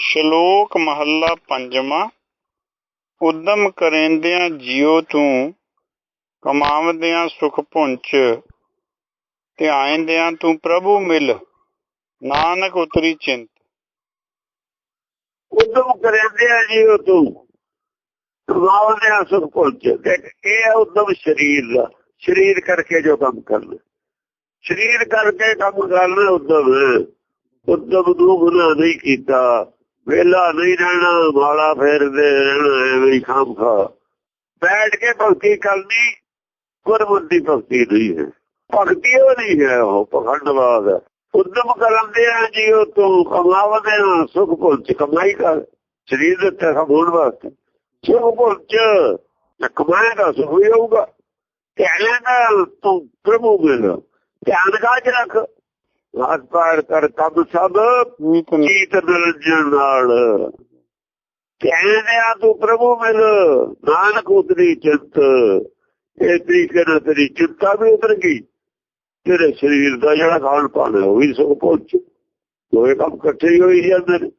ਸ਼ਲੋਕ ਮਹੱਲਾ ਪੰਜਵਾਂ, ਉਦਮ ਕਰੇਂਦਿਆਂ ਜਿਉ ਤੂੰ, ਕਮਾਵਦਿਆਂ ਸੁਖ ਪੁੰਚ ਧਿਆਇਂਦਿਆਂ ਤੂੰ ਪ੍ਰਭੂ ਮਿਲ, ਨਾਨਕ ਉਤਰੀ ਚਿੰਤ। ਉਦਮ ਕਰਿੰਦੇ ਆ ਤੂੰ ਕਮਾਉਂਦੇ ਸੁਖ ਪੁੰਚ ਇਹ ਹੈ ਉਦਮ ਸਰੀਰ ਦਾ, ਸਰੀਰ ਕਰਕੇ ਜੋ ਕੰਮ ਕਰਨਾ। ਸਰੀਰ ਕਰਕੇ ਕੰਮ ਕਰਨਾ ਉਦਮ। ਉਦਮ ਨੂੰ ਗੁਨਾਹ ਨਹੀਂ ਕੀਤਾ। ਵੇਲਾ ਨਹੀਂ ਰਹਿਣਾ ਮਾਲਾ ਫੇਰਦੇ ਰਹਿਣਾ, ਐਵੇਂ ਖਾਮ ਖਾ। ਬੈਠ ਕੇ ਭਗਤੀ ਕਰਨੀ, ਗੁਰਮੁਖੀ ਭਗਤੀ ਨਹੀਂ ਹੈ। ਭਗਤੀ ਉਹ ਨਹੀਂ ਹੈ, ਉਹ ਪਖੰਡਵਾਦ ਹੈ। ਉਦਮ ਕਰਨ ਦੇ ਆ ਜੀ ਉਹ ਤੂੰ ਕਮਾਵਦੇ ਆ, ਸੁਖ ਪੁੰਚ ਕਮਾਈ ਕਰ। ਸਰੀਰ ਦੇ ਤੇ ਹੋਣ ਵਾਸਤੇ। ਸੁਖ ਪੁੰਚ ਤੇ ਕਮਾਏਗਾ ਸੁਖ ਵੀ ਹੋਊਗਾ। ਧਿਆਨ ਨਾਲ ਤੂੰ ਪ੍ਰਭੂ ਮਿਲ ਧਿਆਨ ਕਾਜ ਰੱਖ। ਹੱਥ ਪਾਰ ਕਰ ਕੰਮ ਸਭ ਜੀਤ ਨਿਰੰਜਨ ਨਾਲ। ਕਹਿੰਦੇ ਆ ਤੂੰ ਪ੍ਰਭੂ ਮਿਲ ਨਾਨਕ ਉਤਰੀ ਚਿੰਤ। ਇਹ ਤਰੀਕੇ ਨਾਲ ਤੇਰੀ ਚਿੰਤਾ ਵੀ ਉਤਰ ਗਈ। ਤੇਰੇ ਸਰੀਰ ਦਾ ਜਿਹੜਾ ਖਾਣ ਪਾਣ ਹੈ ਉਹ ਵੀ ਸੁਖ ਪਹੁੰਚ। ਦੋਏ ਕੰਮ ਇਕੱਠੇ ਹੀ ਹੋਈ ਜਾਂਦੇ ਨੇ।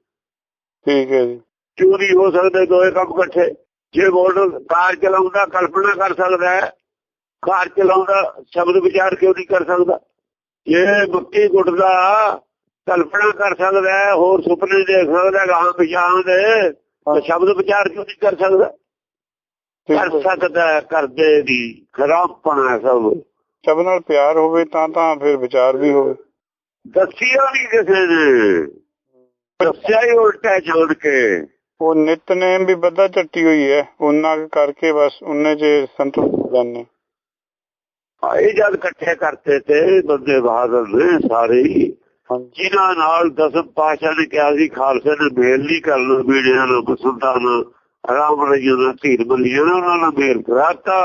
ਠੀਕ ਹੈ ਜੀ। ਚੋਰੀ ਹੋ ਸਕਦੇ ਦੋਏ ਕੰਮ ਇਕੱਠੇ। ਜੇ ਮੋਟਰ ਕਾਰ ਚਲਾਉਂਦਾ ਕਲਪਨਾ ਕਰ ਸਕਦਾ ਹੈ। ਕਾਰ ਚਲਾਉਂਦਾ ਸ਼ਬਦ ਵਿਚਾਰ ਕਿਉਂ ਨਹੀਂ ਕਰ ਸਕਦਾ। ਜੇ ਮੁੱਕੀ ਗੁੱਟਦਾ ਕਲਪਨਾ ਕਰ ਸਕਦਾ ਹੈ ਹੋਰ ਸੁਪਨੇ ਦੇਖ ਸਕਦਾ ਗਾਂ ਪਿਛਾਂ ਦੇ ਸ਼ਬਦ ਵਿਚਾਰ ਕਿਉਂ ਨਹੀਂ ਕਰ ਸਕਦਾ? ਕਰ। ਸਕਦਾ ਕਰਦੇ ਦੀ ਖਰਾਬਪਣਾ ਸਭ। ਸਭ ਨਾਲ ਪਿਆਰ ਹੋਵੇ ਤਾਂ ਤਾਂ ਫਿਰ ਵਿਚਾਰ ਵੀ ਹੋਵੇ। ਦੱਸਿਆ ਨਹੀਂ ਕਿਸੇ ਨੇ। ਦੱਸਿਆ ਹੀ ਉਲਟਾ ਜੋੜ ਕੇ। ਉਹ ਨਿਤਨੇਮ ਵੀ ਬੱਧਾ ਝੱਟੀ ਹੋਈ ਹੈ। ਉਹਨਾਂ ਕਰਕੇ ਬਸ ਉਹਨੇ ਚ ਸੰਤੁਸ਼ਟ ਹੋ ਜਾਂਦੇ। ਆਏ ਜਦ ਇਕੱਠੇ ਕਰਤੇ ਤੇ ਬੰਦੇ ਬਹਾਦਰ ਨੇ ਸਾਰੇ ਹੀ ਜਿਨ੍ਹਾਂ ਨਾਲ ਦਸਮ ਪਾਸ਼ਾ ਨੇ ਕਿਹਾ ਸੀ ਖਾਲਸੇ ਨੇ ਮੇਲ ਨਹੀਂ ਕਰਨਾ ਬੀੜਿਆਂ ਨਾਲ ਬਸੰਤਾਂ ਨਾਲ ਆਰਾਮ ਰਹੀਆਂ ਨਾਲ ਧੀਰ ਬੱਲੀਆਂ ਉਹਨਾਂ ਨਾਲ ਮੇਲ ਕਰਾਤਾ।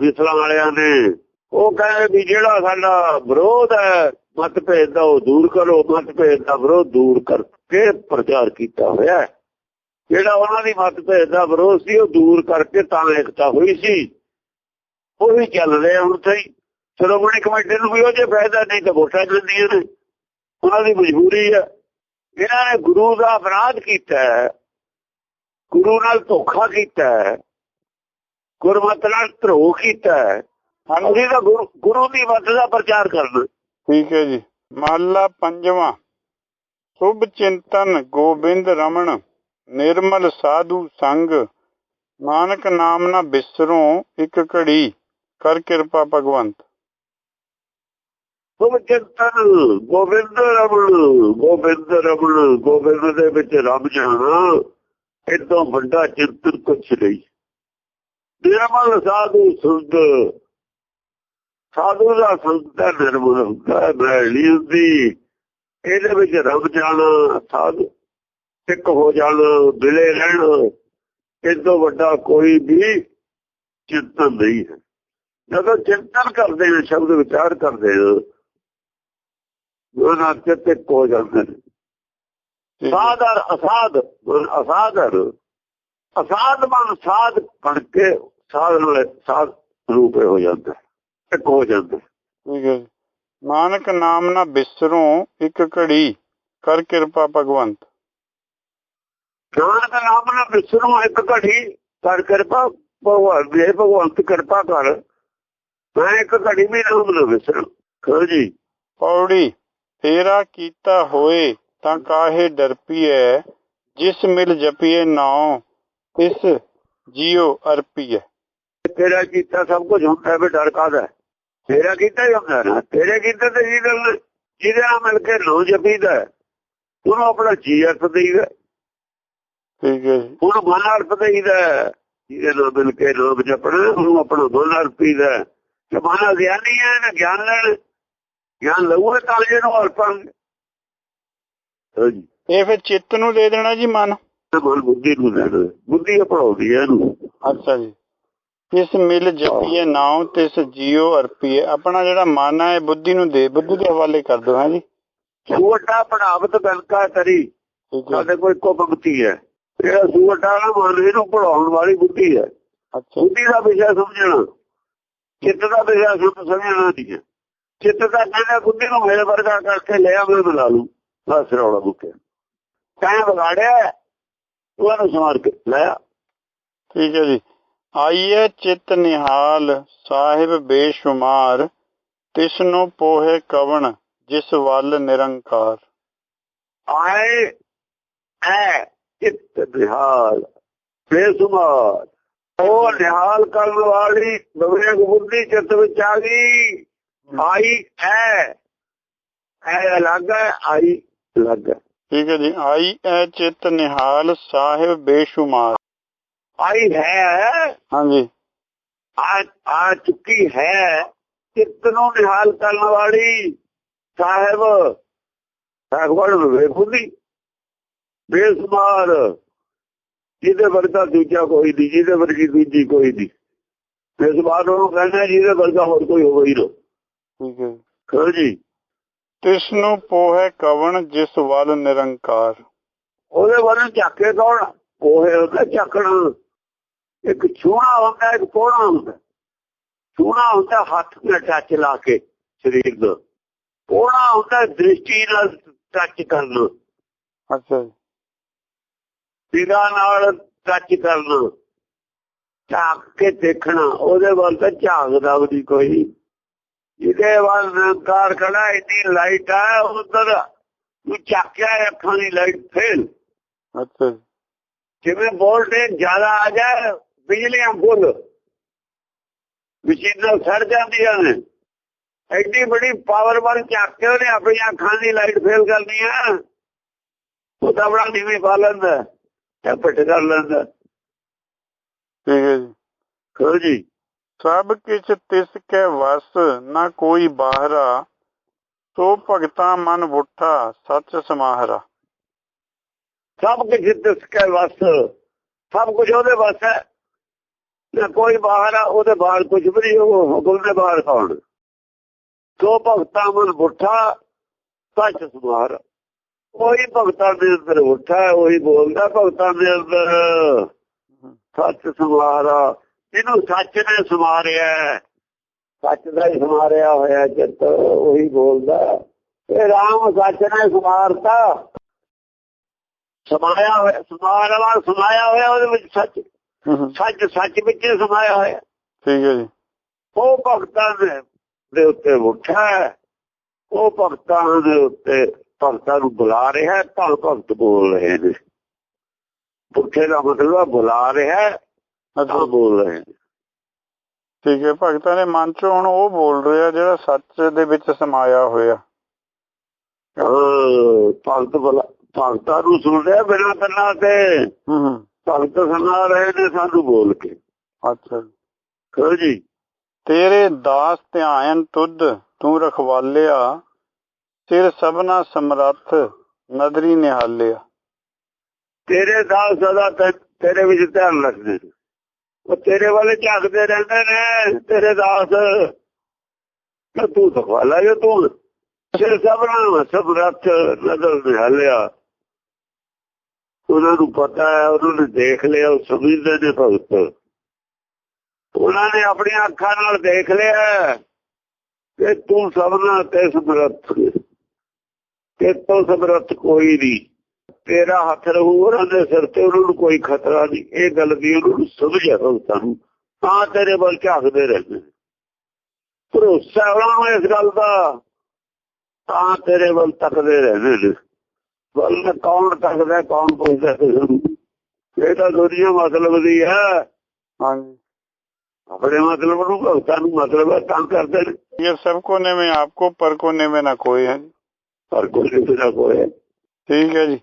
ਵਿਸਲਾਂ ਵਾਲਿਆਂ ਨੇ ਉਹ ਕਹਿੰਦੇ ਵੀ ਜਿਹੜਾ ਸਾਡਾ ਵਿਰੋਧ ਹੈ ਮਤਭੇਦ ਦਾ ਉਹ ਦੂਰ ਕਰੋ ਮਤਭੇਦ ਦਾ ਵਿਰੋਧ ਦੂਰ ਕਰਕੇ ਪ੍ਰਚਾਰ ਕੀਤਾ ਹੋਇਆ। ਜਿਹੜਾ ਉਹਨਾਂ ਦੀ ਮਤਭੇਦ ਦਾ ਵਿਰੋਧ ਸੀ ਉਹ ਦੂਰ ਕਰਕੇ ਤਾਂ ਇਕਤਾ ਹੋਈ ਸੀ। ਉਹ ਵੀ ਚੱਲ ਰਿਹਾ ਹੁਣ ਤਾਈ ਸ਼੍ਰੋਮਣੀ ਕਮੇਟੀ ਨੂੰ ਵੀ ਉਹ ਜੇ ਫਾਇਦਾ ਨਹੀਂ ਤਾਂ ਵੋਟਾਂ ਦਿੰਦੀਆਂ ਨੇ। ਉਹਨਾਂ ਦੀ ਮਜਬੂਰੀ ਹੈ ਇਹਨਾਂ ਨੇ ਗੁਰੂ ਦਾ ਅਪਰਾਧ ਕੀਤਾ ਹੈ। ਗੁਰੂ ਨਾਲ ਧੋਖਾ ਕੀਤਾ ਹੈ। ਗੁਰਮਤ ਨਾਲ ਧਰੋਹ ਕੀਤਾ ਹੈ। ਅਸੀਂ ਤਾਂ ਗੁਰੂ ਦੀ ਮੱਤ ਦਾ ਪ੍ਰਚਾਰ ਕਰਨਾ। ਠੀਕ ਹੈ ਜੀ। ਮਹੱਲਾ ਪੰਜਵਾਂ। ਸੁਭ ਚਿੰਤਨ ਗੋਬਿੰਦ ਰਮਣ, ਨਿਰਮਲ ਸਾਧੂ ਸੰਗ। ਨਾਨਕ ਨਾਮ ਨਾ ਬਿਸਰੋਂ ਇੱਕ ਘੜੀ। ਕਰ ਕਿਰਪਾ ਭਗਵੰਤ ਸੁਭ ਚਿੰਤਨ ਗੋਬਿੰਦ ਰਮਣ ਗੋਬਿੰਦ ਰਮਣ ਗੋਬਿੰਦ ਦੇ ਵਿੱਚ ਰੱਬ ਜਾਣਾ ਇਦੋਂ ਵੱਡਾ ਚਿੰਤਨ ਕੁਛ ਨਹੀਂ। ਨਿਰਮਲ ਸਾਧੂ ਸੁਧ ਸਾਧੂ ਦਾ ਸੰਤਾ ਨਿਰਮਲ ਹੁੰਦਾ ਹੈ, ਹੁੰਦੀ। ਇਹਦੇ ਵਿੱਚ ਰੱਬ ਜਾਣਾ ਸਾਧੂ ਇੱਕ ਹੋ ਜਾਣਾ ਮਿਲੇ ਰਹਿਣਾ ਇਦੋਂ ਵੱਡਾ ਕੋਈ ਵੀ ਚਿੰਤਨ ਨਹੀਂ ਹੈ। ਜਦੋਂ ਚਿੰਤਨ ਕਰਦੇ ਨੇ ਸ਼ਬਦ ਵਿਚਾਰ ਕਰਦੇ ਨੇ ਉਹਨਾਂ ਤੇ ਹੋ ਜਾਂਦੇ ਨੇ। ਸਾਧਰ ਅਸਾਧ ਅਸਾਧਰ। ਅਸਾਧ ਮਨ ਸਾਧ ਬਣ ਕੇ ਸਾਧ ਨਾਲ ਸਾਧ ਰੂਪ ਹੋ ਜਾਂਦਾ ਇੱਕ ਹੋ। ਜਾਂਦਾ। ਠੀਕ ਹੈ। ਨਾਨਕ ਨਾਮ ਨਾ ਬਿਸਰੋਂ ਇੱਕ ਘੜੀ ਕਰ ਕਿਰਪਾ ਭਗਵੰਤ। ਨਾਨਕ ਨਾਮ ਨਾਲ ਵਿਸਰੂ ਇੱਕ ਘੜੀ ਕਰ ਕਿਰਪਾ ਭਗਵਾਨ ਦੇ ਭਗਵੰਤ ਕਿਰਪਾ ਕਰ। ਮੈਂ ਇੱਕ ਘੜੀ ਵੀ ਨਾ ਵਿਸਰੂ ਕਹੋ ਜੀ। ਪੌੜੀ ਤੇਰਾ ਕੀਤਾ ਹੋਏ ਤਾਂ ਕਾਹੇ ਡਰਪੀਐ ਜਿਸ ਮਿਲ ਜਪੀਏ ਨਾਉ ਇਸ ਜਿਉ ਅਰਪੀਐ। ਤੇਰਾ ਕੀਤਾ ਸਭ ਕੁਝ ਹੁੰਦਾ ਵੀ ਡਰ ਕਾਹਦਾ? ਹੈ? ਤੇਰਾ ਕੀਤਾ ਹੀ ਹੁੰਦਾ ਨਾ। ਤੇਰੇ ਕੀਤਾ ਤੇ ਜੀ ਗੱਲ ਜਿਹਦੇ ਮਿਲ ਕੇ ਲੋ ਜਪੀਦਾ ਉਹਨੂੰ ਆਪਣਾ ਜੀ ਅਰਥ ਦੇਈਦਾ ਠੀਕ ਹੈ ਉਹਨੂੰ ਮਨ ਅਰਥ ਦੇਈਦਾ। ਜਿਹਦੇ ਨਾਲ ਮਿਲ ਕੇ ਲੋਕ ਜਪਣਾ ਉਹਨੂੰ ਆਪਣਾ ਮਨ ਅਰਥ ਦੇਈਦਾ ਹੈ। ਕਿ ਮਨ ਗਿਆਨੀ ਹੈ ਨਾ ਗਿਆਨ ਲੈਣ। ਗਿਆਨ ਲਊਗਾ ਤਾਂ ਜੇ ਨੂੰ ਅਰਪਣ ਇਹ ਫਿਰ ਚਿੱਤ ਨੂੰ ਦੇ ਦੇਣਾ ਜੀ ਮਨ। ਮਨ ਬੁੱਧੀ ਨੂੰ ਲੈਣਾ ਬੁੱਧੀ ਅਪਣਾਉਂਦੀ ਹੈ ਇਹਨੂੰ। ਅੱਛਾ ਜੀ। ਇਸ ਮਿਲ ਜਪੀਏ ਨਾਉ ਤਿਸ ਜਿਉ ਅਰਪੀਏ। ਆਪਣਾ ਜਿਹੜਾ ਮਨ ਹੈ ਬੁੱਧੀ ਨੂੰ ਦੇ ਬੁੱਧੀ ਦੇ ਹਵਾਲੇ ਕਰ ਦੋ ਹਾਂ ਜੀ। ਸੂਟਾ ਪੜਾਵਤ ਬਲਕਾ ਹੈ। ਸਾਡੇ ਕੋਈ ਕੋ ਭਗਤੀ ਹੈ। ਜਿਹੜਾ ਸੂਟਾ ਨਾ ਮਨ ਇਹਨੂੰ ਪੜਾਉਣ ਵਾਲੀ ਬੁੱਧੀ ਹੈ। ਅੱਛਾ। ਬੁੱਧੀ ਦਾ ਵਿਸ਼ਾ ਸਮਝਣਾ। ਚਿੱਤ ਦਾ ਵਿਸ਼ਾ ਸਮਝ- ਸਮਝਣਾ ਨਹੀਂ ਹੈ। ਚਿੱਤ ਦਾ ਕਹਿੰਦਾ ਬੁੱਧੀ ਨੂੰ ਮੇਰੇ ਵਰਗਾ ਕਰਕੇ ਲਿਆ ਮੈਂ ਬੁਲਾ ਲੂ ਬਸ ਰੌਲਾ ਮੁੱਕਿਆ ਤੈਂ ਵਿਗਾੜਿਆ ਤੂੰ ਇਹਨੂੰ ਸਮਾਰ ਕੇ ਲਿਆ ਠੀਕ ਹੈ ਜੀ। ਆਈਏ ਚਿਤ ਨਿਹਾਲ ਸਾਹਿਬ ਬੇਸ਼ੁਮਾਰ ਤਿਸਨੂੰ ਪੋਹੇ ਕਵਣ ਜਿਸ ਵੱਲ ਨਿਰੰਕਾਰ। ਆਏ ਐ ਚਿੱਤ ਨਿਹਾਲ ਬੇਸੁਮਾਰ। ਉਹ ਨਿਹਾਲ ਕਰਨ ਵਾਲੀ ਵਿਵੇਕ ਬੁੱਧੀ ਚਿੱਤ ਵਿੱਚ ਆ ਗਈ। ਆਈ ਐ। ਐ ਅਲੱਗ ਹੈ ਆਈ ਅਲੱਗ ਠੀਕ ਹੈ ਜੀ। ਆਈ ਐ ਚਿਤ ਨਿਹਾਲ ਸਾਹਿਬ ਬੇਸ਼ੁਮਾਰ। ਆਈ ਹੈ। ਹਾਂਜੀ। ਆ ਆ ਚੁੱਕੀ ਹੈ। ਚਿੱਤ ਨੂੰ ਨਿਹਾਲ ਕਰਨ ਵਾਲੀ ਸਾਹਿਬ। ਭਗਵਾਨ ਵਿਵੇਕ ਬੁੱਧੀ ਬੇਸੁਮਾਰ। ਜਿਹਦੇ ਵਰਗਾ ਦੂਜਾ ਕੋਈ ਨਹੀਂ ਜਿਹਦੇ ਵਰਗੀ ਦੂਜੀ ਕੋਈ ਨਹੀਂ। ਬੇਸੁਮਾਰ ਉਹਨੂੰ ਕਹਿੰਦਾ ਜਿਹਦੇ ਵਰਗਾ ਹੋਰ ਕੋਈ ਹੋਵੇ ਹੀ ਨਾ ਠੀਕ ਹੈ। ਕਹੋ ਜੀ? ਤਿਸਨੂੰ ਪੋਹੇ ਕਵਣ ਜਿਸ ਵੱਲ ਨਿਰੰਕਾਰ। ਉਹਦੇ ਬਾਰੇ ਝਾਕੇ ਕੌਣ? ਕੋਹੇ ਉਹਦਾ ਝਾਕਣਾ। ਇੱਕ ਛੂਣਾ ਹੁੰਦਾ ਇੱਕ ਪੋਣਾ ਹੁੰਦਾ। ਛੂਣਾ ਹੁੰਦਾ ਹੱਥ ਨਾਲ ਟੱਚ ਲਾ ਕੇ ਸਰੀਰ ਦਾ ਪੋਣਾ ਹੁੰਦਾ ਦ੍ਰਿਸ਼ਟੀ ਨਾਲ ਟੱਚ ਕਰਨਾ ਅੱਛਾ ਜੀ ਸਿਰਾਂ ਨਾਲ ਟੱਚ ਕਰਨਾ ਝਾਕ ਕੇ ਦੇਖਣਾ ਉਹਦੇ ਵੱਲ ਤਾਂ ਝਾਕਦਾ ਵੀ ਕੋਈ। ਜਿਹਦੇ ਵੱਲ ਨਿਰੰਕਾਰ ਖੜਾ ਇੰਨੀ ਲਾਈਟ ਆ ਉਧਰ ਤੂੰ ਝਾਕਿਆ ਅੱਖਾਂ ਦੀ ਲਾਈਟ ਫੇਲ ਅੱਛਾ ਜੀ। ਜਿਵੇਂ ਵੋਲਟੇਜ ਜ਼ਿਆਦਾ ਆ ਜਾਏ ਬਿਜਲੀਆਂ ਫੁੱਲ। ਮਸ਼ੀਨਾਂ ਸੜ ਜਾਂਦੀਆਂ ਨੇ। ਐਡੀ ਬੜੀ ਪਾਵਰ ਵੱਲ ਚੱਕ ਕੇ ਉਹਨੇ ਆਪਣੀਆਂ ਅੱਖਾਂ ਦੀ ਲਾਈਟ ਫੇਲ ਕਰਨੀ ਆ ਉਹ ਤਾਂ ਬੜਾ ਨੀਵੇਂ ਪਾ ਲੈਂਦਾ ਟੱਪਟ ਕਰ ਲੈਂਦਾ? ਠੀਕ ਹੈ ਜੀ। ਸਭ ਕਿਛ ਤਿਸ ਕੈ ਵਸ ਨਾ ਕੋਈ ਬਾਹਰਾ। ਸੋ ਭਗਤਾ ਮਨ ਬੁੱਠਾ ਸੱਚ ਸਮਾਹਰਾ। ਸਭ ਕੁਝ ਦਿਸ ਕੇ ਵਸ। ਸਭ ਕੁਝ ਉਹਦੇ ਵਸ ਹੈ। ਨਾ ਕੋਈ ਬਾਹਰ ਆ ਉਹਦੇ ਬਾਹਰ ਕੁਝ ਵੀ ਨਹੀਂ ਉਹ ਹੁਕਮ ਦੇ ਬਾਹਰ ਕੌਣ? ਸੋ ਭਗਤਾਂ ਮਨ ਬੁੱਠਾ ਸੱਚ ਸਮਾਰ ਉਹੀ ਭਗਤਾਂ ਦੇ ਅੰਦਰ ਉੱਠਾ ਹੈ, ਉਹੀ ਬੋਲਦਾ ਭਗਤਾਂ ਦੇ ਅੰਦਰ। ਸੱਚ ਸਮਾਰਾ ਇਹਨੂੰ ਸੱਚ ਨੇ ਸਮਾਰਿਆ। ਸੱਚ ਦਾ ਹੀ ਸਮਾਰਿਆ ਹੋਇਆ ਚਿੱਤ ਉਹੀ ਬੋਲਦਾ। ਇਹ ਰਾਮ ਸੱਚ ਨੇ ਸਮਾਰਤਾ ਸਮਾਇਆ ਹੋਇਆ ਸਮਾਰ ਵਾਲਾ ਸਮਾਇਆ ਹੋਇਆ ਉਹਦੇ ਵਿੱਚ ਸੱਚ। ਸੱਚ ਸੱਚ ਵਿੱਚ ਸਮਾਇਆ ਹੋਇਆ। ਠੀਕ ਹੈ ਜੀ। ਉਹ ਭਗਤਾਂ ਦੇ ਦੇ ਉੱਤੇ ਉੱਠਾ। ਉਹ ਭਗਤਾਂ ਦੇ ਉੱਤੇ ਭਗਤਾਂ ਨੂੰ ਬੁਲਾ ਰਿਹਾ ਹੈ, ਭਗਤ ਬੋਲ ਰਹੇ ਨੇ। ਪੁੱਠੇ ਦਾ ਮਤਲਬ ਬੁਲਾ ਰਿਹਾ ਹੈ, ਬੋਲ ਰਹੇ ਨੇ। ਠੀਕ ਹੈ ਭਗਤਾਂ ਦੇ ਮਨ ਚੋਂ ਹੁਣ ਉਹ ਬੋਲ ਰਿਹਾ ਜਿਹੜਾ ਸੱਚ ਦੇ ਵਿੱਚ ਸਮਾਇਆ ਹੋਇਆ। ਭਗਤ ਬੁਲਾ ਭਗਤਾਂ ਨੂੰ ਸੁਣ ਰਿਹਾ ਬਿਨਾਂ ਕੰਨਾਂ ਤੇ। ਭਗਤ ਸੁਣਾ ਰਹੇ ਨੇ ਸਾਨੂੰ ਬੋਲ ਕੇ। ਅੱਛਾ। ਜੀ। ਤੇਰੇ ਦਾਸ ਧਿਆਨ ਤੁਧ ਤੂੰ ਰਖਵਾਲਿਆ ਸਿਰ ਸਭਨਾ ਸਮਰੱਥ ਨਦਰੀ ਨਿਹਾਲਿਆ। ਤੇਰੇ ਦਾਸ ਸਦਾ ਤੇਰੇ ਵਿੱਚ ਧਿਆਨ ਰੱਖਦੇ ਉਹ ਤੇਰੇ ਵਾਲੇ ਝਾਕਦੇ ਰਹਿੰਦੇ ਨੇ, ਤੇਰੇ ਦਾਸ। ਤੂੰ ਸਖਵਾਲਾ ਜੋ ਤੂੰ। ਸਿਰ ਸਭਨਾ ਸਭ ਰੱਖ ਨਿਹਾਲਿਆ। ਉਹਨਾਂ ਨੂੰ ਪਤਾ ਹੈ, ਉਹਨਾਂ ਨੇ ਦੇਖ ਲਿਆ, ਉਹ ਸਮਝਦੇ ਨੇ ਭਗਤ। ਉਹਨਾਂ ਨੇ ਆਪਣੀਆਂ ਅੱਖਾਂ ਨਾਲ ਦੇਖ ਲਿਆ। ਕਿ ਤੂੰ ਸਭਨਾ ਤੇ ਸਮਰੱਥ ਤੇ ਤੋਂ ਸਮਰੱਥ ਕੋਈ ਨਹੀਂ ਤੇਰਾ ਹੱਥ ਰਹੂ ਉਹਨਾਂ ਦੇ ਸਿਰ ਤੇ ਉਹਨਾਂ ਨੂੰ ਕੋਈ ਖਤਰਾ ਨਹੀਂ ਇਹ ਗੱਲ ਦੀ ਉਹਨਾਂ ਨੂੰ ਸਮਝ ਆ ਭਗਤਾਂ ਨੂੰ ਤਾਂ ਤੇਰੇ ਵੱਲ ਝਾਕਦੇ ਰਹਿੰਦੇ ਨੇ। ਭਰੋਸਾ ਉਹਨਾਂ ਨੂੰ ਇਸ ਗੱਲ ਦਾ ਤਾਂ ਤੇਰੇ ਵੱਲ ਤੱਕਦੇ ਰਹਿੰਦੇ ਨੇ ਵੱਲ ਕੌਣ ਤੱਕਦਾ ਕੌਣ ਪੁੱਛਦਾ ਕਿਸੇ ਨੂੰ ਇਹ ਤਾਂ ਦੁਨੀਆ ਮਤਲਬ ਦੀ ਹੈ ਹਾਂਜੀ ਆਪਣੇ ਮਤਲਬ ਨੂੰ ਭਗਤਾਂ ਨੂੰ ਮਤਲਬ ਹੈ ਤਾਂ ਕਰਦੇ ਨੇ ये सबको ने में आपको पर को ने में ना कोई है ਹਰ ਕੋਈ ਸਜ਼ਾ ਕੋਏ ਠੀਕ ਹੈ ਜੀ।